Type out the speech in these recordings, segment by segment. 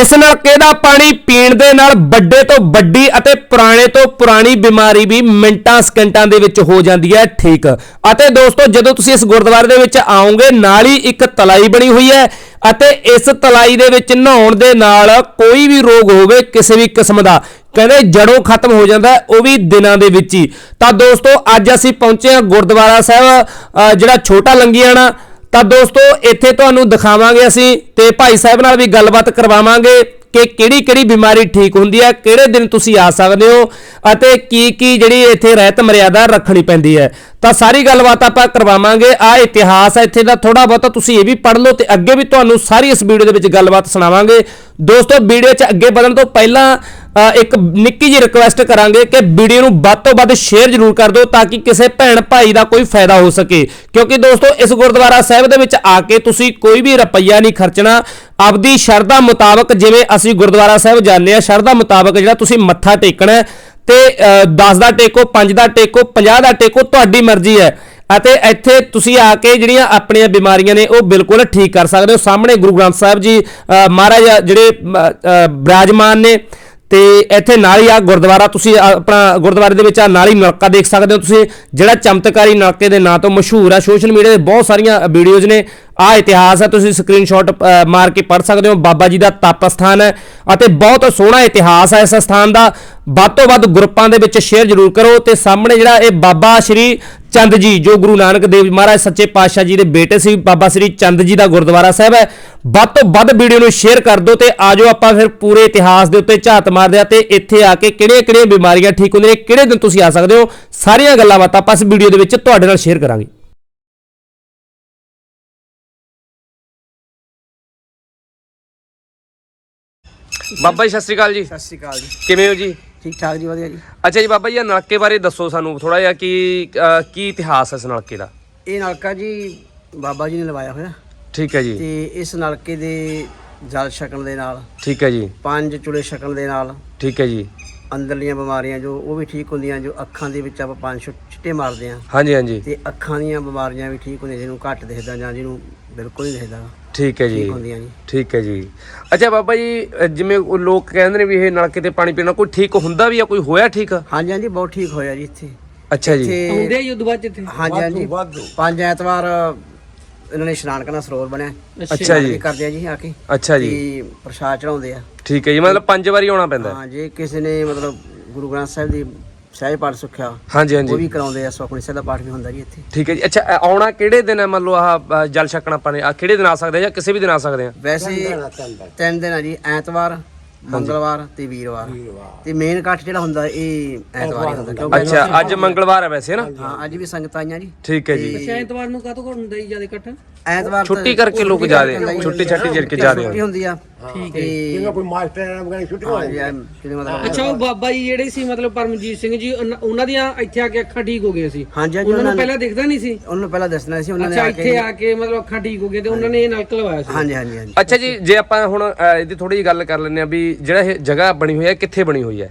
ਇਸ ਨਾਲ ਦਾ ਪਾਣੀ ਪੀਣ ਦੇ ਨਾਲ ਵੱਡੇ ਤੋਂ ਵੱਡੀ ਅਤੇ ਪੁਰਾਣੇ ਤੋਂ ਪੁਰਾਣੀ ਬਿਮਾਰੀ ਵੀ ਮਿੰਟਾਂ, ਸਕਿੰਟਾਂ ਦੇ ਵਿੱਚ ਹੋ ਜਾਂਦੀ ਹੈ? ਠੀਕ। ਅਤੇ ਦੋਸਤੋ, ਜਦੋਂ ਤੁਸੀਂ ਇਸ ਗੁਰਦੁਆਰੇ ਦੇ ਵਿੱਚ ਆਓਗੇ, ਨਾਲ ਹੀ ਇੱਕ ਤਲਾਈ ਬਣੀ ਹੋਈ ਹੈ ਅਤੇ ਇਸ ਤਲਾਈ ਦੇ ਵਿੱਚ ਨਹਾਉਣ ਦੇ ਨਾਲ ਕੋਈ ਵੀ ਰੋਗ ਹੋਵੇ, ਕਿਸੇ ਵੀ ਕਿਸਮ ਦਾ, ਕਹਿੰਦੇ ਜੜੋਂ ਖਤਮ ਹੋ ਜਾਂਦਾ ਉਹ ਵੀ ਦਿਨਾਂ ਦੇ ਵਿੱਚ ਹੀ। ਤਾਂ ਦੋਸਤੋ, ਅੱਜ ਅਸੀਂ ਪਹੁੰਚੇ ਹਾਂ ਗੁਰਦੁਆਰਾ ਸਾਹਿਬ ਜਿਹੜਾ ਛੋਟਾ ਲੰਗੀਆਣਾ ਤਾਂ ਦੋਸਤੋ, ਇੱਥੇ ਤੁਹਾਨੂੰ ਦਿਖਾਵਾਂਗੇ ਅਸੀਂ ਤੇ ਭਾਈ ਸਾਹਿਬ ਨਾਲ ਵੀ ਗੱਲਬਾਤ ਕਰਵਾਵਾਂਗੇ ਕਿ ਕਿਹੜੀ ਕਿਹੜੀ ਬਿਮਾਰੀ ਠੀਕ ਹੁੰਦੀ ਹੈ, ਕਿਹੜੇ ਦਿਨ ਤੁਸੀਂ ਆ ਸਕਦੇ ਹੋ ਅਤੇ ਕੀ ਕੀ ਜਿਹੜੀ ਇੱਥੇ ਰਹਿਤ ਮਰਿਆਦਾ ਰੱਖਣੀ ਪੈਂਦੀ ਹੈ। ਤਾਂ ਸਾਰੀ ਗੱਲਬਾਤ ਆਪਾਂ ਕਰਵਾਵਾਂਗੇ। ਆ ਇਤਿਹਾਸ ਹੈ, ਇੱਥੇ ਦਾ ਥੋੜਾ ਬਹੁਤਾ ਤੁਸੀਂ ਇਹ ਵੀ ਪੜ੍ਹ ਲਓ ਤੇ ਅੱਗੇ ਵੀ ਤੁਹਾਨੂੰ ਸਾਰੀ ਇਸ ਵੀਡੀਓ ਦੇ ਵਿੱਚ ਗੱਲਬਾਤ ਸੁਣਾਵਾਂਗੇ। ਦੋਸਤੋ, ਵੀਡੀਓ 'ਚ ਅੱਗੇ ਵਧਣ ਤੋਂ ਪਹਿਲਾਂ ਇੱਕ ਨਿੱਕੀ ਜਿਹੀ ਰਿਕੁਐਸਟ ਕਰਾਂਗੇ ਕਿ ਵੀਡੀਓ ਨੂੰ ਵੱਧ ਤੋਂ ਵੱਧ ਸ਼ੇਅਰ ਜ਼ਰੂਰ ਕਰ ਦਿਓ ਤਾਂ ਕਿ ਕਿਸੇ ਭੈਣ ਭਾਈ ਦਾ ਕੋਈ ਫਾਇਦਾ ਹੋ ਸਕੇ। ਕਿਉਂਕਿ ਦੋਸਤੋ ਇਸ ਗੁਰਦੁਆਰਾ ਸਾਹਿਬ ਦੇ ਵਿੱਚ ਆ ਕੇ ਤੁਸੀਂ ਕੋਈ ਵੀ ਰੁਪਈਆ ਨਹੀਂ ਖਰਚਣਾ। ਆਪਦੀ ਸ਼ਰਧਾ ਮੁਤਾਬਕ ਜਿਵੇਂ ਅਸੀਂ ਗੁਰਦੁਆਰਾ ਸਾਹਿਬ ਜਾਂਦੇ ਆ ਸ਼ਰਧਾ ਮੁਤਾਬਕ ਜਿਹੜਾ ਤੁਸੀਂ ਮੱਥਾ ਟੇਕਣਾ ਹੈ ਤੇ 10 ਦਾ ਟੇਕੋ 5 ਦਾ ਟੇਕੋ 50 ਦਾ ਟੇਕੋ ਤੁਹਾਡੀ ਮਰਜ਼ੀ ਹੈ। ਅਤੇ ਇੱਥੇ ਤੁਸੀਂ ਆ ਕੇ ਜਿਹੜੀਆਂ ਆਪਣੀਆਂ ਬਿਮਾਰੀਆਂ ਨੇ ਉਹ ਬਿਲਕੁਲ ਠੀਕ ਕਰ ਸਕਦੇ ਹੋ। ਸਾਹਮਣੇ ਗੁਰੂ ਗ੍ਰੰਥ ਸਾਹਿਬ ਜੀ ਮਹਾਰਾਜ ਜਿਹੜੇ ਅ, ਨੇ ਤੇ ਇੱਥੇ ਨਾਲ ਹੀ ਆ ਗੁਰਦੁਆਰਾ, ਤੁਸੀਂ ਆਪਣਾ ਗੁਰਦੁਆਰੇ ਦੇ ਵਿੱਚ ਆ ਨਾਲ ਹੀ ਨਲਕਾ ਦੇਖ ਸਕਦੇ ਹੋ ਤੁਸੀਂ, ਜਿਹੜਾ ਚਮਤਕਾਰੀ ਨਲਕੇ ਦੇ ਨਾਂ ਤੋਂ ਮਸ਼ਹੂਰ ਆ, ਸੋਸ਼ਲ ਮੀਡੀਆ ਤੇ ਬਹੁਤ ਸਾਰੀਆਂ ਵੀਡੀਓਜ਼ ਨੇ। ਆ ਇਤਿਹਾਸ ਹੈ ਤੁਸੀਂ ਸਕਰੀਨਸ਼ਾਟ ਮਾਰ ਕੇ ਪੜ੍ਹ ਸਕਦੇ ਹੋ, ਬਾਬਾ ਜੀ ਦਾ ਤਪ ਸਥਾਨ ਹੈ, ਅਤੇ ਬਹੁਤ ਸੋਹਣਾ ਇਤਿਹਾਸ ਹੈ ਇਸ ਸਥਾਨ ਦਾ। ਵੱਧ ਤੋਂ ਵੱਧ ਗਰੁੱਪਾਂ ਦੇ ਵਿੱਚ ਸ਼ੇਅਰ ਜ਼ਰੂਰ ਕਰੋ, ਤੇ ਸਾਹਮਣੇ ਜਿਹੜਾ ਇਹ ਬਾਬਾ ਸ਼੍ਰੀ ਚੰਦ ਜੀ ਜੋ ਗੁਰੂ ਨਾਨਕ ਦੇਵ ਮਹਾਰਾਜ ਸੱਚੇ ਪਾਤਸ਼ਾਹ ਜੀ ਦੇ ਬੇਟੇ ਸੀ ਬਾਬਾ ਸ਼੍ਰੀ ਚੰਦ ਜੀ ਦਾ ਗੁਰਦੁਆਰਾ ਸਾਹਿਬ ਹੈ। ਵੱਧ ਤੋਂ ਵੱਧ ਵੀਡੀਓ ਨੂੰ ਸ਼ੇਅਰ ਕਰ ਦਿਓ ਤੇ ਆਜੋ ਆਪਾਂ ਫਿਰ ਪੂਰੇ ਇਤਿਹਾਸ ਦੇ ਉੱਤੇ ਝਾਤ ਮਾਰਦੇ ਆ ਤੇ ਇੱਥੇ ਆ ਕੇ ਕਿਹੜੀਆਂ ਕਿਹੜੀਆਂ ਬਿਮਾਰੀਆਂ ਠੀਕ ਹੁੰਦੀਆਂ ਨੇ ਕਿਹੜੇ ਦਿਨ ਤੁਸੀਂ ਆ ਸਕਦੇ ਹੋ ਸਾਰੀਆਂ ਗੱਲਾਂ ਬਾਤਾਂ ਆਪਾਂ ਇਸ ਵੀਡੀਓ ਦੇ ਵਿੱਚ ਤੁਹਾਡੇ ਨਾਲ ਸ਼ੇਅਰ ਕਰਾਂਗੇ। ਬਾਬਾ ਜੀ ਸਤਿ ਸ਼੍ਰੀ ਅਕਾਲ ਜੀ। ਸਤਿ ਸ਼੍ਰੀ ਅਕਾਲ ਜੀ। ਕਿਵੇਂ ਹੋ ਜੀ? ਠੀਕ ਠਾਕ ਜੀ ਵਧੀਆ ਜੀ। ਅੱਛਾ ਜੀ ਬਾਬਾ ਜੀ ਇਹ ਨਲਕੇ ਬਾਰੇ ਦੱਸੋ ਸਾਨੂੰ ਥੋੜਾ ਜਿਹਾ ਕਿ ਅਹ, ਕੀ ਇਤਿਹਾਸ ਹੈ ਇਸ ਨਲਕੇ ਦਾ? ਇਹ ਨਲਕਾ ਜੀ ਬਾਬਾ ਜੀ ਨੇ ਲਵਾਇਆ ਹੋਇਆ। ਠੀਕ ਹੈ ਜੀ। ਤੇ ਇਸ ਨਲਕੇ ਦੇ ਜਲ ਛਕਣ ਦੇ ਨਾਲ ਠੀਕ ਹੈ ਜੀ। ਪੰਜ ਚੁਲੇ ਛਕਣ ਦੇ ਨਾਲ ਠੀਕ ਹੈ ਜੀ। ਅੰਦਰਲੀਆਂ ਬਿਮਾਰੀਆਂ ਜੋ ਉਹ ਵੀ ਠੀਕ ਹੁੰਦੀਆਂ ਜੋ ਅੱਖਾਂ ਦੇ ਵਿੱਚ ਆਪਾਂ ਪੰਜ ਛੁ- ਛਿੱਟੇ ਮਾਰਦੇ ਆ ਹਾਂਜੀ ਹਾਂਜੀ। ਤੇ ਅੱਖਾਂ ਦੀਆਂ ਬਿਮਾਰੀਆਂ ਵੀ ਠੀਕ ਹੁੰਦੀਆਂ ਜਿਹਨੂੰ ਘੱਟ ਦਿਖਦਾ ਜਾਂ ਜਿਹਨੂੰ ਬਿਲਕੁਲ ਨਹੀਂ ਦਿਖਦਾ। ਠੀਕ ਹੈ ਜੀ। ਠੀਕ ਹੁੰਦੀਆਂ ਜੀ। ਠੀਕ ਹੈ ਜੀ। ਅੱਛਾ ਬਾਬਾ ਜੀ ਅ, ਜਿਵੇਂ ਉਹ ਲੋਕ ਕਹਿੰਦੇ ਨੇ ਵੀ ਇਹ ਨਲਕੇ ਤੇ ਪਾਣੀ ਪੀਣਾ ਕੋਈ ਠੀਕ ਹੁੰਦਾ ਵੀ ਆ ਕੋਈ ਹੋਇਆ ਠੀਕ? ਹਾਂਜੀ ਹਾਂਜੀ ਬਹੁਤ ਠੀਕ ਹੋਇਆ ਜੀ ਇੱਥੇ। ਅੱਛਾ ਜੀ। ਇੱਥੇ ਹੁੰਦੇ ਯੁੱਧ ਬਾਅਦ ਜਿੱਥੇ? ਹਾਂਜੀ ਹਾਂਜੀ। ਪੰਜ ਐਤਵਾਰ ਇਹਨਾਂ ਨੇ ਇਸ਼ਨਾਨ ਕਰਨਾ ਸਰੋਵਰ ਬਣਿਆ। ਅੱਛਾ ਜੀ। ਕਰਦੇ ਆ ਜੀ ਆ ਕੇ। ਅੱਛਾ ਜੀ। ਤੇ ਪ੍ਰਸ਼ਾਦ ਚੜਾਉਂਦੇ ਆ। ਠੀਕ ਹੈ ਜੀ ਮਤਲਬ ਪੰਜ ਵਾਰੀ ਆਉਣਾ ਪੈਂਦਾ। ਹੈ। ਹਾਂ ਜੇ ਕਿਸੇ ਨੇ ਮਤਲਬ ਗੁਰੂ ਗ੍ਰੰਥ ਸਾਹਿਬ ਦੀ ਸਹਿਜ ਪਾਠ ਸੁਖਿਆ। ਹਾਂਜੀ ਉਹ ਹਾਂਜੀ ਵੀ ਕਰਾਉਂਦੇ ਆ ਸਾਹਿਬ ਦਾ ਪਾਠ ਵੀ ਹੁੰਦਾ ਜੀ ਇੱਥੇ। ਠੀਕ ਹੈ ਜੀ। ਅੱਛਾ ਆਉਣਾ ਕਿਹੜੇ ਦਿਨ ਹੈ? ਮੰਨ ਲਓ ਆਹ ਅ, ਜਲ ਛਕਣਾ ਆਪਾਂ ਨੇ। ਆ ਕਿਹੜੇ ਦਿਨ ਆ ਸਕਦੇ ਆ ਜਾਂ ਕਿਸੇ ਵੀ ਦਿਨ ਆ ਸਕਦੇ ਆ? ਵੈਸੇ ਤਿੰਨ ਦਿਨ ਆ ਜੀ ਐਤਵਾਰ ਮੰਗਲਵਾਰ ਤੇ ਵੀਰਵਾਰ। ਤੇ ਮੇਨ ਇਕੱਠ ਜਿਹੜਾ ਹੁੰਦਾ ਇਹ ਐਤਵਾਰ ਹੀ ਹੁੰਦਾ। ਕਿਉਂਕਿ ਅੱਛਾ ਅੱਜ ਮੰਗਲਵਾਰ ਹੈ ਵੈਸੇ ਨਾ? ਹਾਂ ਅੱਜ ਵੀ ਸੰਗਤਾਂ ਆਈਆਂ ਜੀ। ਠੀਕ ਹੈ ਜੀ। ਅੱਛਾ ਐਤਵਾਰ ਨੂੰ ਕਾਹਤੋਂ ਹੁੰਦਾ ਜੀ ਜ਼ਿਆਦਾ ਇਕੱਠ? ਐਤਵਾਰ ਤਾਂ ਛੁੱਟੀ ਕਰਕੇ ਲੋਕ ਜ਼ਿਆਦੇ ਛੁੱਟੀ ਛੱਟੀ ਕਰਕੇ ਛੁੱਟੀ ਹੁੰਦੀ ਆ? ਠੀਕ ਤੇ ਹੈ ਕੋਈ ਮਾਸਟਰ ਵਗੈਰਾ ਛੁੱਟੀ ਹੋਣੀ ਆ ਕਿਤੇ ਮਤਲਬ ਅੱਛਾ ਉਹ ਬਾਬਾ ਜੀ ਜਿਹੜੇ ਸੀ ਮਤਲਬ ਪਰਮਜੀਤ ਸਿੰਘ ਜੀ ਉਹਨਾਂ- ਉਹਨਾਂ ਦੀਆਂ ਇੱਥੇ ਆ ਕੇ ਅੱਖਾਂ ਠੀਕ ਹੋ ਗਈਆਂ ਸੀ? ਹਾਂਜੀ ਹਾਂਜੀ ਉਹਨਾਂ ਉਹਨਾਂ ਨੂੰ ਨੇ ਪਹਿਲਾਂ ਦਿਖਦਾ ਨਹੀਂ ਸੀ? ਉਹਨਾਂ ਨੂੰ ਪਹਿਲਾਂ ਦੱਸਣਾ ਸੀ ਉਹਨਾਂ ਨੇ ਅੱਛਾ ਆ ਇੱਥੇ ਕੇ ਆ ਕੇ ਮਤਲਬ ਅੱਖਾਂ ਠੀਕ ਹੋ ਗਈਆਂ ਤੇ ਉਹਨਾਂ ਨੇ ਇਹ ਨਲਕ ਲਵਾਇਆ ਸੀ। ਹਾਂਜੀ ਹਾਂਜੀ ਹਾਂਜੀ ਅੱਛਾ ਜੀ ਜੇ ਆਪਾਂ ਹੁਣ ਅ, ਇਹਦੀ ਥੋੜੀ ਜਿਹੀ ਗੱਲ ਕਰ ਲੈਂਦੇ ਆ ਵੀ ਜਿਹੜਾ ਇਹ ਜਗ੍ਹਾ ਬਣੀ ਹੋਈ ਹੈ ਕਿੱਥੇ ਬਣੀ ਹੋਈ ਹੈ?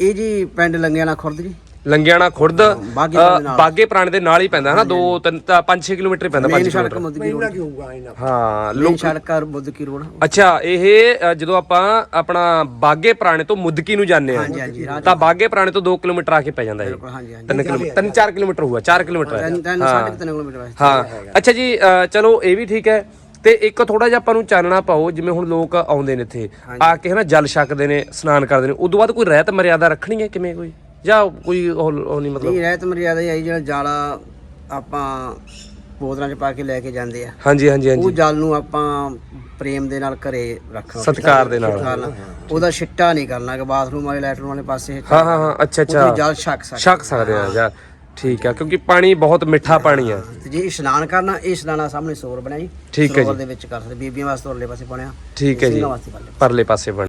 ਇਹ ਜੀ ਪਿੰਡ ਲੰਗਿਆਣਾ ਖੁਰਦ ਜੀ। ਲੰਗਿਆਣਾ ਖੁਰਦ ਬਾਗੇ ਪੁਰਾਣੇ ਨਾਲ। ਬਾਗੇ ਪੁਰਾਣੇ ਦੇ ਨਾਲ ਹੀ ਪੈਂਦਾ ਹੈ ਨਾ 2 3 5 6 ਕਿਲੋਮੀਟਰ ਹੀ ਪੈਂਦਾ 5 ਮੇਨ ਸੜਕ ਕਿਲੋਮੀਟਰ। ਮੁੱਦਕੀ ਰੋਡ। ਹਾਂ ਮੇਨ ਲੋਕ ਸੜਕ ਮੁੱਦਕੀ ਰੋਡ। ਅੱਛਾ ਇਹ ਅ, ਜਦੋਂ ਆਪਾਂ ਆਪਣਾ ਬਾਗੇ ਪੁਰਾਣੇ ਤੋਂ ਮੁੱਦਕੀ ਨੂੰ ਜਾਂਦੇ ਆ ਹਾਂਜੀ ਤਾਂ ਬਾਗੇ ਪੁਰਾਣੇ ਤੋਂ 2 ਕਿਲੋਮੀਟਰ ਆ ਕੇ ਪੈ ਜਾਂਦਾ ਇਹ। ਹਾਂਜੀ ਹਾਂਜੀ। 3 ਕਿਲੋਮੀਟਰ 3 4 ਕਿਲੋਮੀਟਰ ਹੋਊਗਾ 4 ਕਿਲੋਮੀਟਰ ਹੈ ਤਿੰਨ ਤਿੰਨ ਸਾਢੇ ਤਿੰਨ ਕਿਲੋਮੀਟਰ ਹਾਂ। ਅੱਛਾ ਜੀ ਅ, ਚਲੋ ਇਹ ਵੀ ਠੀਕ ਹੈ। ਤੇ ਇੱਕ ਥੋੜਾ ਜਿਹਾ ਆਪਾਂ ਨੂੰ ਚਾਨਣਾ ਪਾਓ ਜਿਵੇਂ ਹੁਣ ਲੋਕ ਆਉਂਦੇ ਨੇ ਇੱਥੇ ਆ ਕੇ ਹਨਾ ਜਲ ਛਕਦੇ ਨੇ ਇਸ਼ਨਾਨ ਕਰਦੇ ਨੇ ਉਦੋਂ ਬਾਅਦ ਕੋਈ ਰਹਿਤ ਮਰਿਆਦਾ ਰੱਖਣੀ ਹੈ? ਕਿਵੇਂ ਕੋਈ? ਜਾਂ ਕੋਈ ਉਹ ਉਹ ਨਹੀਂ ਮਤਲਬ? ਨਹੀਂ ਰਹਿਤ ਮਰਿਆਦਾ ਹੀ ਆਈ ਜਿਹੜਾ ਜਾਲਾ ਆਪਾਂ ਬੋਤਲਾਂ 'ਚ ਪਾ ਕੇ ਲੈ ਕੇ ਜਾਂਦੇ ਆ। ਹਾਂਜੀ ਹਾਂਜੀ ਉਹ ਹਾਂਜੀ ਜਲ ਨੂੰ ਆਪਾਂ ਪ੍ਰੇਮ ਦੇ ਨਾਲ ਘਰੇ ਰੱਖਣਾ ਸਤਿਕਾਰ ਦੇ ਨਾਲ। ਉਹਦਾ ਛਿੱਟਾ ਨਹੀਂ ਕਰਨਾ ਕਿ ਬਾਥਰੂਮ ਵਾਲੇ ਲੈਟਰਨ ਵਾਲੇ ਪਾਸੇ ਹਾਂ ਹਾਂ ਹਾਂ ਅੱਛਾ ਉਹਦੀ ਅੱਛਾ। ਜਲ ਛਕ ਸਕਦਾ ਛਕ ਸਕਦੇ ਆ ਜਾਂ ਠੀਕ ਆ ਕਿਉਂਕਿ ਪਾਣੀ ਬਹੁਤ ਮਿੱਠਾ ਪਾਣੀ ਆ। ਤੇ ਜੇ ਇਸ਼ਨਾਨ ਕਰਨਾ ਇਹ ਇਸ਼ਨਾਨਾ ਸਾਹਮਣੇ ਸਰੋਵਰ ਬਣਿਆ ਜੀ। ਠੀਕ ਹੈ ਸਰੋਵਰ ਦੇ ਵਿੱਚ ਕਰ ਸਕਦੇ ਬੀਬੀਆਂ ਵਾਸਤੇ ਉਰਲੇ ਪਾਸੇ ਬਣਿਆ। ਠੀਕ ਹੈ ਜੀ। ਸਿੰਘਾਂ ਵਾਸਤੇ ਬਣਿਆ ਪਰਲੇ ਪਾਸੇ ਬਣ